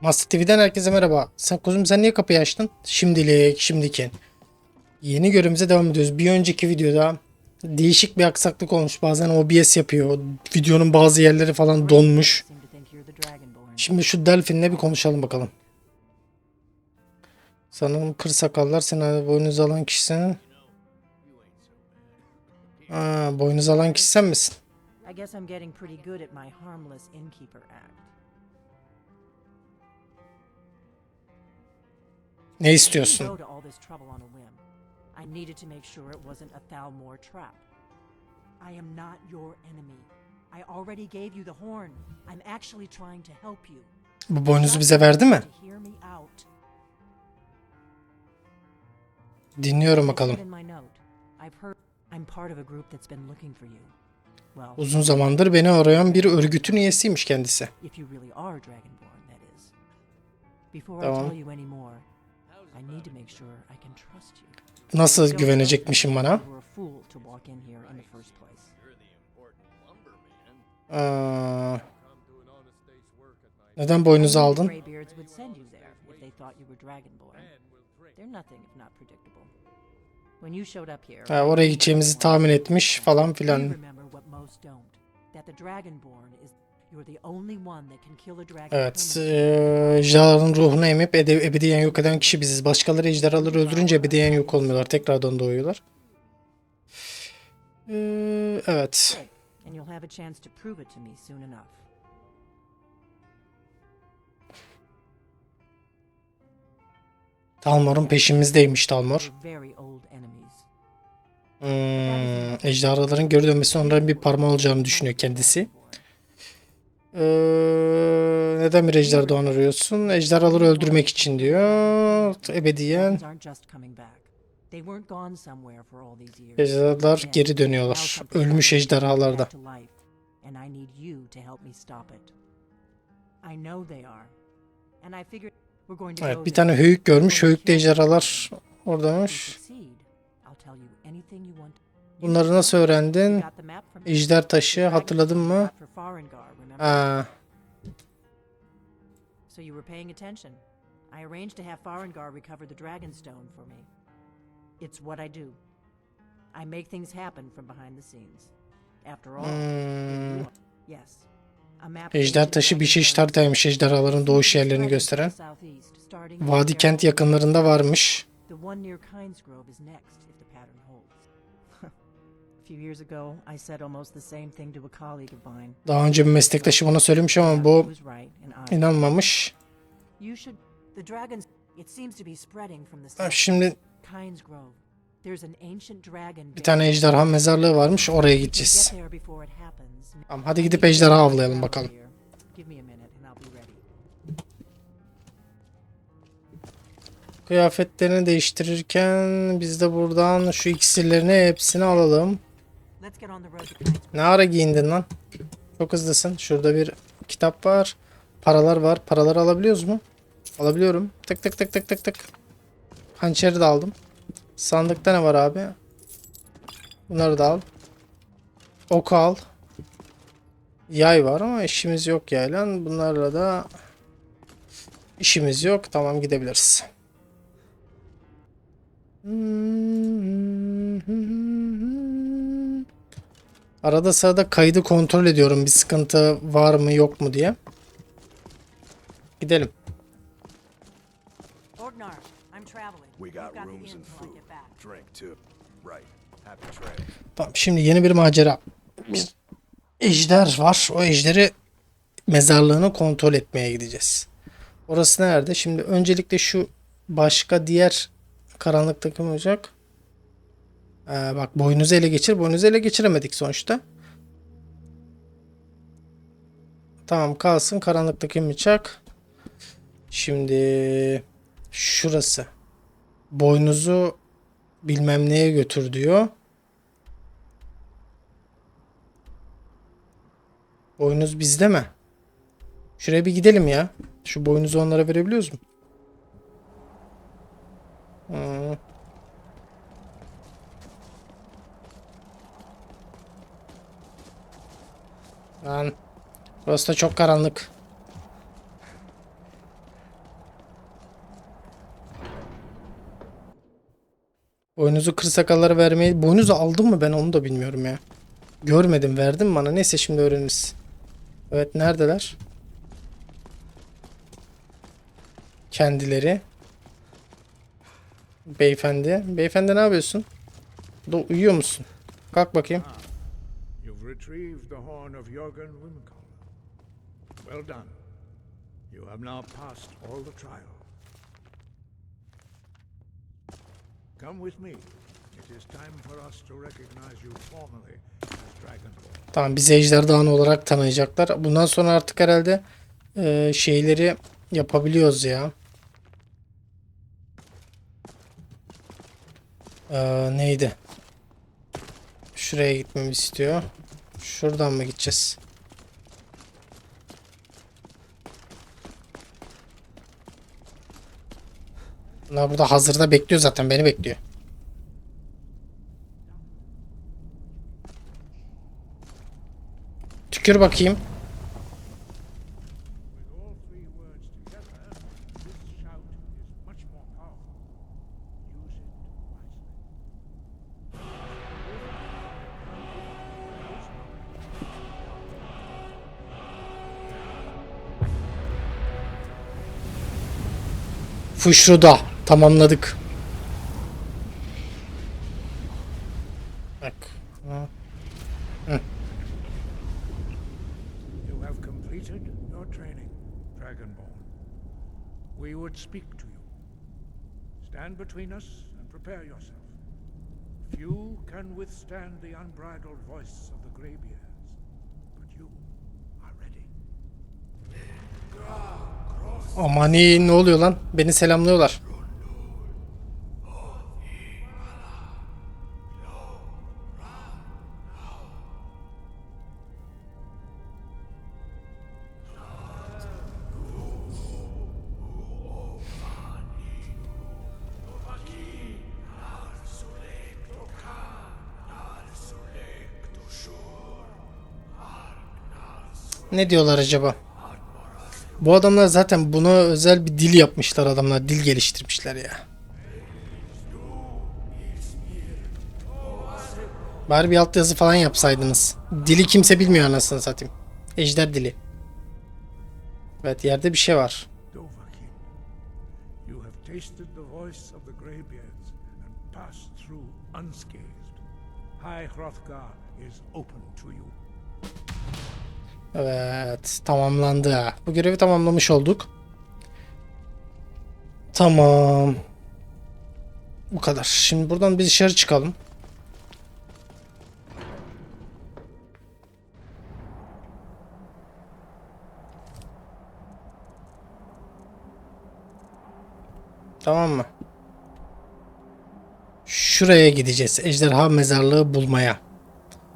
Master TV'den herkese merhaba. Sen kuzum sen niye kapıyı açtın? Şimdilik, şimdiki. Yeni görevimize devam ediyoruz. Bir önceki videoda değişik bir aksaklık olmuş. Bazen OBS yapıyor. Videonun bazı yerleri falan donmuş. Şimdi şu Delphin'le bir konuşalım bakalım. Sanırım kır sakallar seni boynuz alan kişinin. Aa, boynuz alan kişi sen misin? A whim. I needed to make sure it wasn't a Thalmor trap. I am not your enemy. I already gave you the horn. I'm actually trying to help you. Bu boynuzu bize verdi mi? Dinliyorum bakalım. said in my note, I've heard I'm part of a group that's been looking for you. Well, Uzun zamandır beni arayan bir örgütün üyesiymiş kendisi. Tamam. Nasıl güvenecekmişim bana? Neden boynuzu aldın? Ha, oraya gideceğimizi tahmin etmiş falan you filan. Evet, eee ejderhaların ruhunu emip ede- ebediyen yok eden kişi biziz. Başkaları ejderhaları öldürünce ebediyen yok olmuyorlar. Tekrardan doğuyorlar. Eee, evet. Talmor'un peşimizdeymiş Talmor. Hmm, ejderhaların geri dönmesi onların bir parmağı olacağını düşünüyor kendisi. Eee, neden bir ejder doğan arıyorsun? Ejderhaları öldürmek için diyor. Ebediyen. Ejderhalar geri dönüyorlar. Ölmüş ejderhalarda. Evet bir tane höyük görmüş. Them. ejderhalar If Bunları nasıl öğrendin? Ejder taşı hatırladın mı? Aa, So you were paying attention. I arranged to have Farengar recover the Dragonstone for me. It's what I do. I make things happen from behind the scenes. After all, hmm, yes. Ejder taşı bir çeşit haritaymış ejderhaların doğuş yerlerini gösteren. Vadi kent yakınlarında varmış. The one near Kinesgrove is next if the pattern Daha önce bir meslektaşım ona söylemiş ama bu inanmamış. You should. The dragons. It seems to be spreading from the Ha, south. Şimdi bir tane ejderha mezarlığı varmış oraya gideceğiz. Tamam, hadi gidip ejderha avlayalım bakalım. Kıyafetlerini değiştirirken biz de buradan şu iksirlerini hepsini alalım. Ne ara giyindin lan? Çok hızlısın. Şurada bir kitap var. Paralar var. Paraları alabiliyoruz mu? Alabiliyorum. Tık tık tık tık tık tık. Hançeri de aldım. Sandıkta ne var abi? Bunları da al. Ok al. Yay var ama işimiz yok yayla. Bunlarla da işimiz yok. Tamam gidebiliriz. Arada sırada kaydı kontrol ediyorum bir sıkıntı var mı yok mu diye. Gidelim. Tamam şimdi yeni bir macera. Bir ejder var. O ejderi mezarlığını kontrol etmeye gideceğiz. Orası nerede? Şimdi öncelikle şu başka diğer karanlıktaki mi olacak? Ee, bak boynuzu ele geçir. Boynuzu ele geçiremedik sonuçta. Tamam kalsın. Karanlıktaki mi çak? Şimdi şurası. Boynuzu bilmem neye götür diyor. Boynuz bizde mi? Şuraya bir gidelim ya. Şu boynuzu onlara verebiliyoruz mu? Lan. Burası da çok karanlık. Boynuzu kır sakalları vermeyi... Boynuzu aldım mı ben onu da bilmiyorum ya. Görmedim verdim bana. Neyse şimdi öğreniriz. Evet neredeler? Kendileri. Beyefendi. Beyefendi ne yapıyorsun? Da uyuyor musun? Kalk bakayım. Retrieved the horn of Jorgen Wimkoll. Well done. You have now passed all the trial. Come with me. It is time for us to recognize you formally as Dragonborn. Tamam bizi Ejderhanı olarak tanıyacaklar. Bundan sonra artık herhalde e, şeyleri yapabiliyoruz ya. Ee, neydi? Şuraya gitmemi istiyor. Şuradan mı gideceğiz? Bunlar burada hazırda bekliyor zaten. Beni bekliyor. Tükür bakayım. Fuşruda. Tamamladık. Bak. Ha. You have completed your training, Dragonborn. We would speak to you. Stand between us and prepare yourself. Few can withstand the unbridled voice of the Greybeards, but you Amani ne oluyor lan? Beni selamlıyorlar. Ne diyorlar acaba? Bu adamlar zaten buna özel bir dil yapmışlar adamlar. Dil geliştirmişler ya. Bari bir altyazı falan yapsaydınız. Dili kimse bilmiyor anasını satayım. Ejder dili. Evet yerde bir şey var. High Hrothgar is open to you. Evet tamamlandı. Bu görevi tamamlamış olduk. Tamam. Bu kadar. Şimdi buradan bir dışarı çıkalım. Tamam mı? Şuraya gideceğiz. Ejderha mezarlığı bulmaya.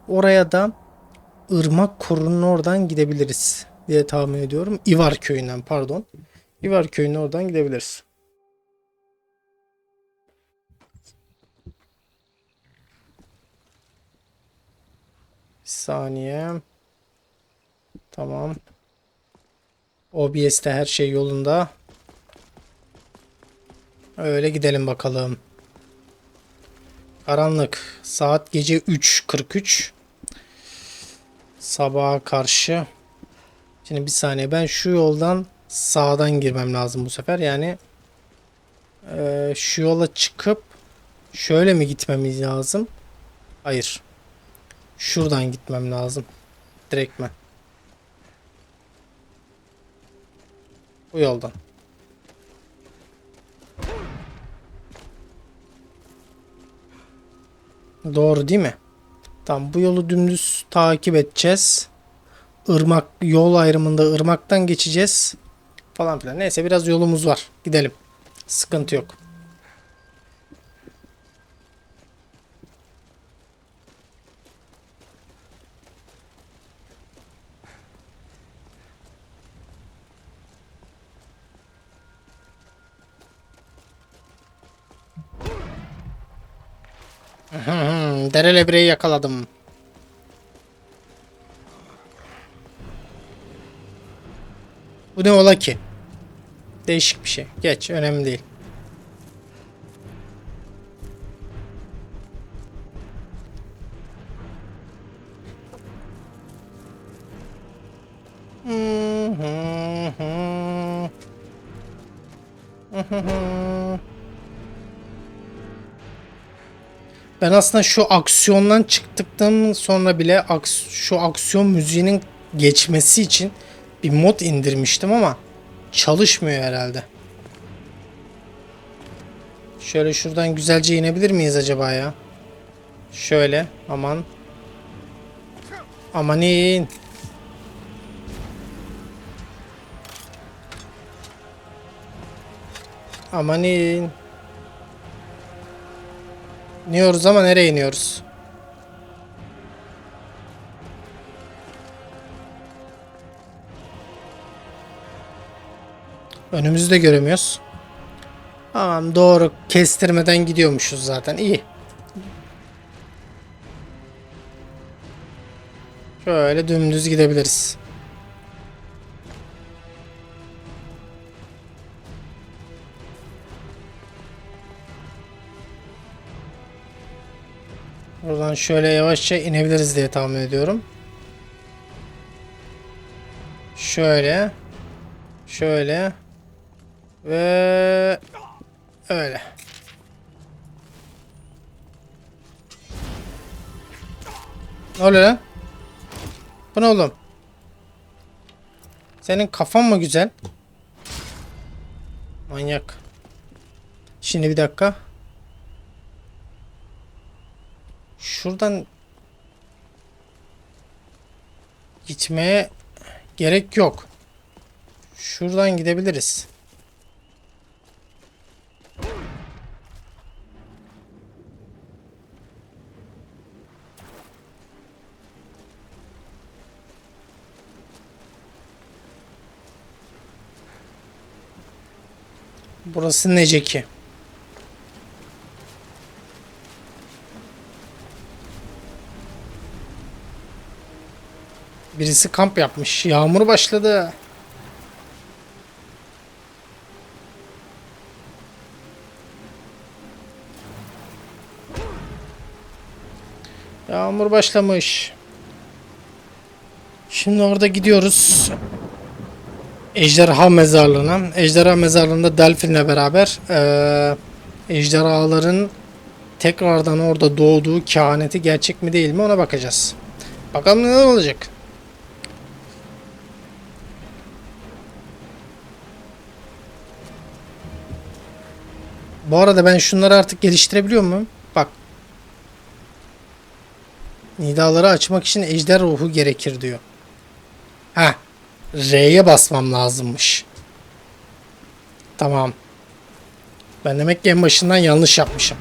Oraya da Irmak Koru'nun oradan gidebiliriz diye tahmin ediyorum. İvar köyünden pardon. İvar köyünün oradan gidebiliriz. Saniye. Tamam. OBS'te her şey yolunda. Öyle gidelim bakalım. Karanlık. Saat gece 3.43. Sabaha karşı. Şimdi bir saniye ben şu yoldan sağdan girmem lazım bu sefer. Yani eee, şu yola çıkıp şöyle mi gitmemiz lazım? Hayır. Şuradan gitmem lazım. Direktmen. Bu yoldan. Doğru değil mi? Tamam bu yolu dümdüz takip edeceğiz. Irmak yol ayrımında ırmaktan geçeceğiz. Falan filan. Neyse biraz yolumuz var. Gidelim. Sıkıntı yok. Derelebreyi yakaladım. Bu ne ola ki? Değişik bir şey. Geç önemli değil. Ben aslında şu aksiyondan çıktıktan sonra bile aks- şu aksiyon müziğinin geçmesi için bir mod indirmiştim ama çalışmıyor herhalde. Şöyle şuradan güzelce inebilir miyiz acaba ya? Şöyle aman. Aman in. Aman in. İniyoruz ama nereye iniyoruz? Önümüzü de göremiyoruz. Tamam doğru kestirmeden gidiyormuşuz zaten iyi. Şöyle dümdüz gidebiliriz. Buradan şöyle yavaşça inebiliriz diye tahmin ediyorum. Şöyle. Şöyle. Ve öyle. Ne oluyor lan? Bu ne oğlum? Senin kafan mı güzel? Manyak. Şimdi bir dakika. Şuradan gitmeye gerek yok. Şuradan gidebiliriz. Burası nece Birisi kamp yapmış. Yağmur başladı. Yağmur başlamış. Şimdi orada gidiyoruz. Ejderha mezarlığına. Ejderha mezarlığında Delfin'le beraber eee ejderhaların tekrardan orada doğduğu kehaneti gerçek mi değil mi ona bakacağız. Bakalım neler olacak. Bu arada ben şunları artık geliştirebiliyor muyum? Bak. Nidaları açmak için ejder ruhu gerekir diyor. Ha. R'ye basmam lazımmış. Tamam. Ben demek ki en başından yanlış yapmışım.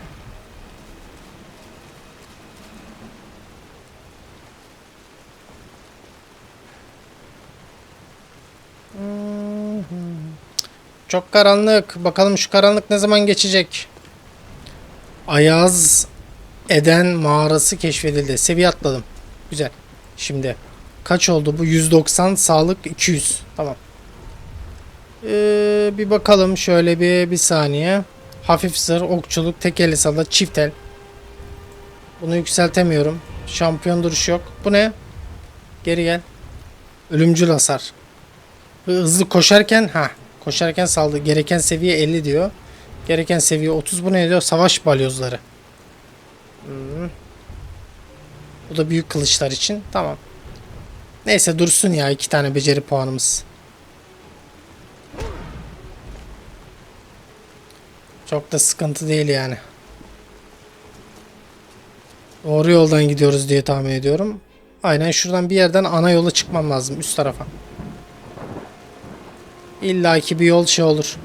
Çok karanlık. Bakalım şu karanlık ne zaman geçecek? Ayaz Eden mağarası keşfedildi. Seviye atladım. Güzel. Şimdi kaç oldu bu? 190 sağlık 200. Tamam. Ee, bir bakalım şöyle bir bir saniye. Hafif zırh, okçuluk, tek el salla, çift el. Bunu yükseltemiyorum. Şampiyon duruş yok. Bu ne? Geri gel. Ölümcül hasar. Hızlı koşarken ha koşarken saldı. Gereken seviye 50 diyor. Gereken seviye 30 bu ne diyor? Savaş balyozları. Hmm. Bu da büyük kılıçlar için. Tamam. Neyse dursun ya iki tane beceri puanımız. Çok da sıkıntı değil yani. Doğru yoldan gidiyoruz diye tahmin ediyorum. Aynen şuradan bir yerden ana yola çıkmam lazım üst tarafa. İlla ki bir yol şey olur.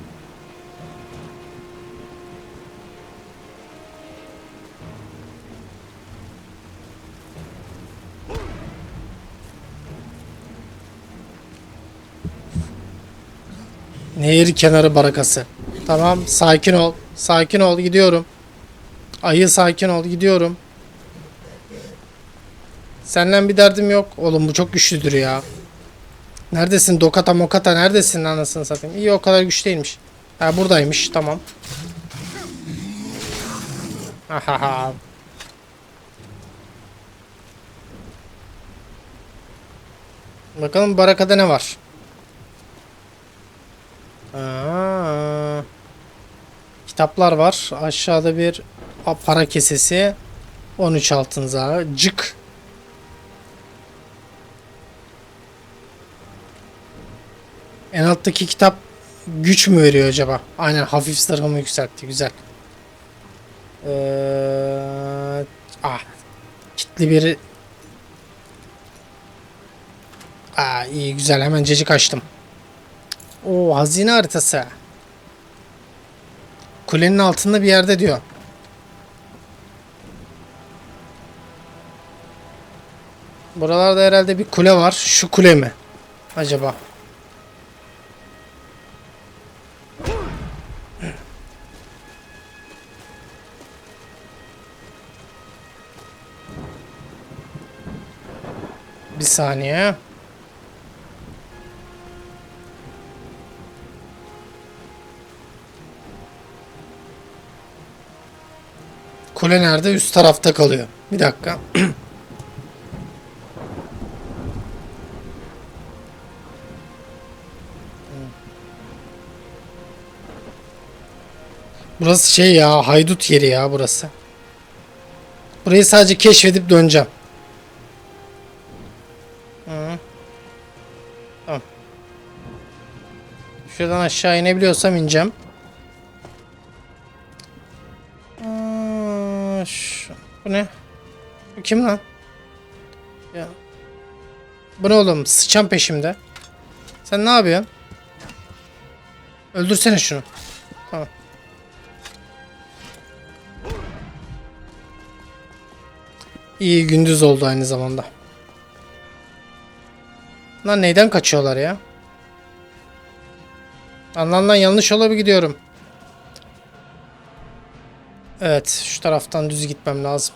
Nehir kenarı barakası. Tamam sakin ol. Sakin ol gidiyorum. Ayı sakin ol gidiyorum. Senden bir derdim yok. Oğlum bu çok güçlüdür ya. Neredesin Dokata Mokata neredesin anasını satayım. İyi o kadar güç değilmiş. Ha buradaymış tamam. Ahaha. Bakalım barakada ne var? Aa, kitaplar var. Aşağıda bir para kesesi. 13 altın zarı. Cık. En alttaki kitap güç mü veriyor acaba? Aynen hafif zırhımı yükseltti. Güzel. Ee, ah. Kitli bir Aa iyi güzel hemen cecik açtım. O hazine haritası. Kulenin altında bir yerde diyor. Buralarda herhalde bir kule var. Şu kule mi? Acaba? Saniye. Kule nerede? Üst tarafta kalıyor. Bir dakika. Burası şey ya, haydut yeri ya burası. Burayı sadece keşfedip döneceğim. Tamam. Şuradan aşağı inebiliyorsam ineceğim. Aa, şu- bu ne? Bu kim lan? Ya. Bu ne oğlum? Sıçan peşimde. Sen ne yapıyorsun? Öldürsene şunu. Tamam. İyi gündüz oldu aynı zamanda. Lan neyden kaçıyorlar ya? Lan lan yanlış yola gidiyorum. Evet şu taraftan düz gitmem lazım.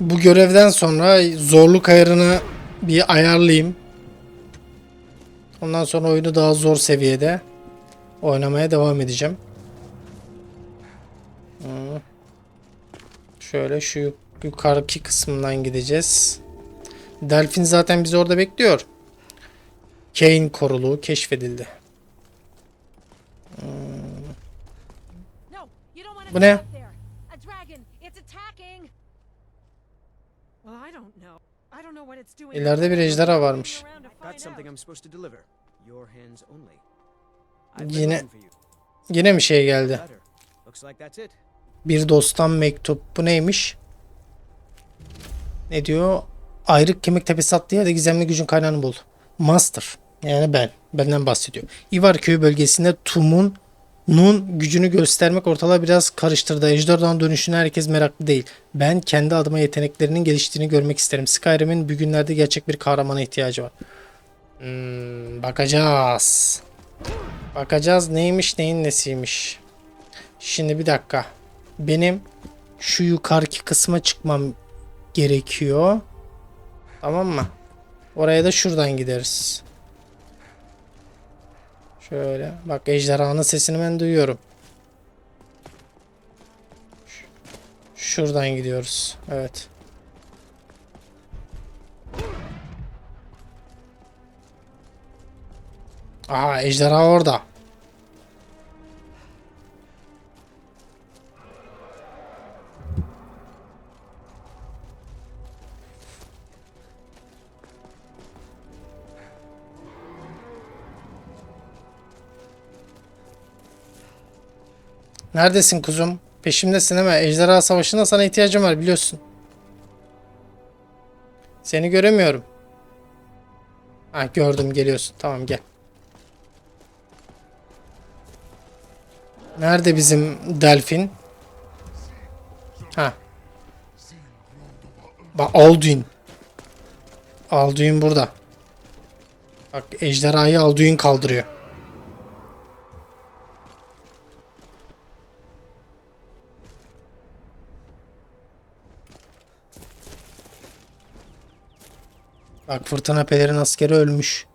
Bu görevden sonra zorluk ayarını bir ayarlayayım. Ondan sonra oyunu daha zor seviyede oynamaya devam edeceğim. Hı. Şöyle şu yuk- yukarıki kısmından gideceğiz. Delfin zaten bizi orada bekliyor. Kane koruluğu keşfedildi. To Bu ne? İleride bir ejderha varmış. Find something. I'm supposed to deliver. Your hands only. Yine looking for you. yine mi şey geldi? Letter. Looks like that's it. Bir dosttan mektup. Bu neymiş? Ne diyor? Ayrık kemik tepesi attığı yerde gizemli gücün kaynağını bul. Master. Yani ben. Benden bahsediyor. İvar köyü bölgesinde Tum'un Nun gücünü göstermek ortalığı biraz karıştırdı. Ejderhan dönüşüne herkes meraklı değil. Ben kendi adıma yeteneklerinin geliştiğini görmek isterim. Skyrim'in bugünlerde gerçek bir kahramana ihtiyacı var. Hmm, bakacağız. Bakacağız neymiş neyin nesiymiş. Şimdi bir dakika. Benim şu yukarıki kısma çıkmam gerekiyor. Tamam mı? Oraya da şuradan gideriz. Şöyle. Bak ejderhanın sesini ben duyuyorum. Şuradan gidiyoruz. Evet. Aha ejderha orada. Neredesin kuzum? Peşimdesin mi? Ejderha Savaşı'nda sana ihtiyacım var biliyorsun. Seni göremiyorum. Ha gördüm geliyorsun. Tamam gel. Nerede bizim delfin? Ha. Bak Alduin. Alduin burada. Bak ejderhayı Alduin kaldırıyor. Bak fırtına pelerin askeri ölmüş.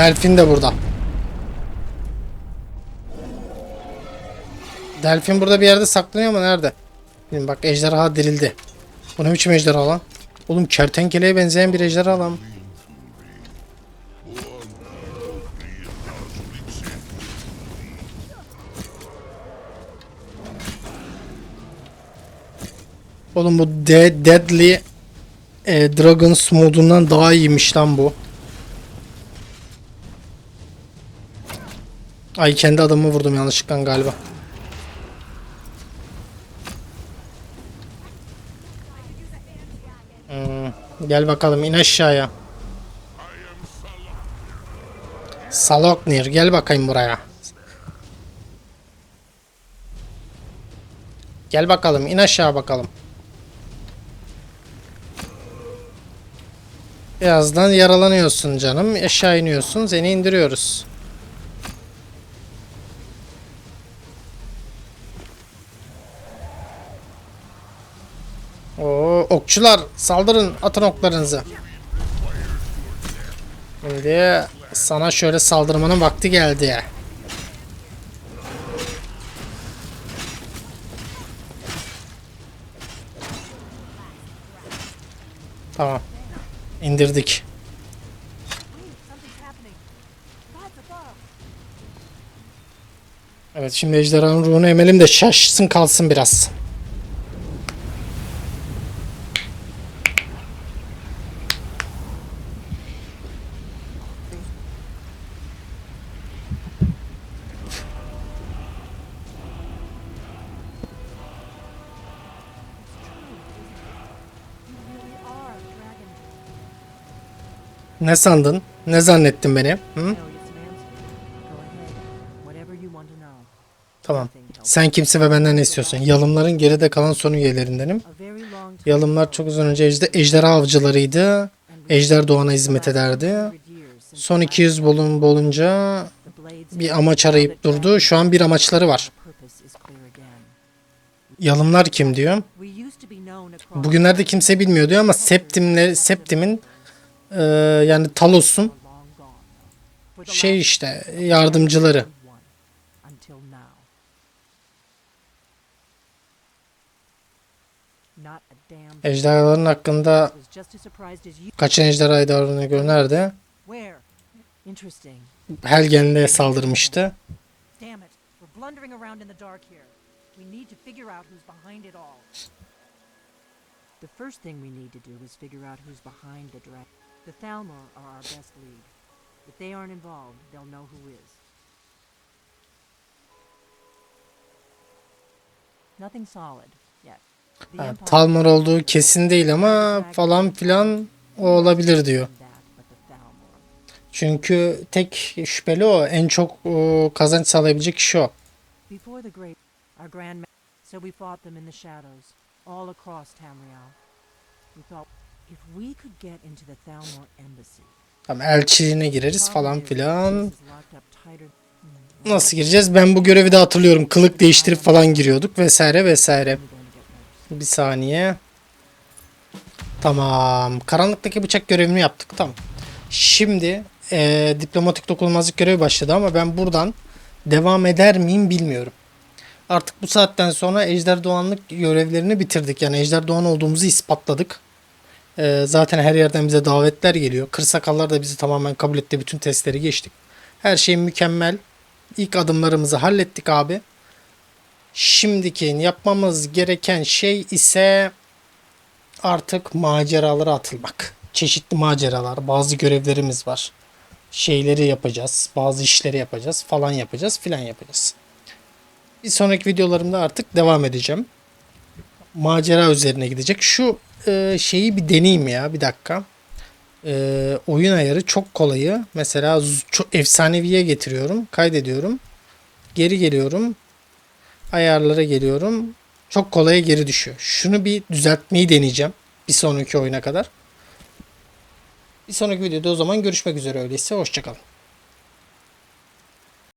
Delfin de burada. Delfin burada bir yerde saklanıyor ama nerede? Bilmiyorum, bak ejderha dirildi. Bu ne biçim ejderha lan? Oğlum kertenkeleye benzeyen bir ejderha lan. Oğlum bu De Deadly e, Dragons modundan daha iyiymiş lan bu. Ay kendi adamımı vurdum yanlışlıkla galiba. Hmm, gel bakalım in aşağıya. Saloknir gel bakayım buraya. Gel bakalım in aşağı bakalım. Birazdan yaralanıyorsun canım. Aşağı iniyorsun. Seni indiriyoruz. Okçular saldırın atın oklarınızı. Şimdi sana şöyle saldırmanın vakti geldi. Tamam. İndirdik. Evet şimdi ejderhanın ruhunu emelim de şaşsın kalsın biraz. Ne sandın? Ne zannettin beni? Hı? Tamam. Sen kimsin ve benden ne istiyorsun? Yalımların geride kalan son üyelerindenim. Yalımlar çok uzun önce ejde, ejderha avcılarıydı. Ejder doğana hizmet ederdi. 100 years since Son the 200 bolun bolunca bir amaç arayıp durdu. Şu an bir amaçları var. Yalımlar kim diyor. Bugünlerde kimse bilmiyor diyor ama Septim'le Septim'in e, yani Talos'un şey işte yardımcıları. Ejderhaların hakkında I was just as surprised as you. kaçın ejderhayı davranıyor göre nerede? Helgen'de saldırmıştı. The first thing we need to do is figure out who's behind the dragon. The Thalmor are our best lead. If they aren't involved, they'll know who is. Nothing solid yet. Ha, Talmor olduğu kesin değil ama falan filan o olabilir diyor. Çünkü tek şüpheli o. En çok o, kazanç sağlayabilecek kişi o. So we fought them in the shadows, all across Tamriel. We thought if we could get into the Thalmor embassy, Tamam elçiliğine gireriz falan filan. Nasıl gireceğiz? Ben bu görevi de hatırlıyorum. Kılık değiştirip falan giriyorduk vesaire vesaire. Bir saniye. Tamam. Karanlıktaki bıçak görevini yaptık. Tamam. Şimdi eee, diplomatik dokunulmazlık görevi başladı ama ben buradan devam eder miyim bilmiyorum. Artık bu saatten sonra Ejder Doğanlık görevlerini bitirdik. Yani Ejder Doğan olduğumuzu ispatladık. Eee, zaten her yerden bize davetler geliyor. Kırsakallar da bizi tamamen kabul etti. Bütün testleri geçtik. Her şey mükemmel. İlk adımlarımızı hallettik abi. Şimdiki yapmamız gereken şey ise artık maceralara atılmak. Çeşitli maceralar, bazı görevlerimiz var. Şeyleri yapacağız, bazı işleri yapacağız, falan yapacağız, filan yapacağız. Bir sonraki videolarımda artık devam edeceğim. Macera üzerine gidecek. Şu e, şeyi bir deneyeyim ya, bir dakika. E, oyun ayarı çok kolayı. Mesela çok efsaneviye getiriyorum, kaydediyorum. Geri geliyorum, ayarlara geliyorum. Çok kolaya geri düşüyor. Şunu bir düzeltmeyi deneyeceğim. Bir sonraki oyuna kadar. Bir sonraki videoda o zaman görüşmek üzere öyleyse. Hoşçakalın.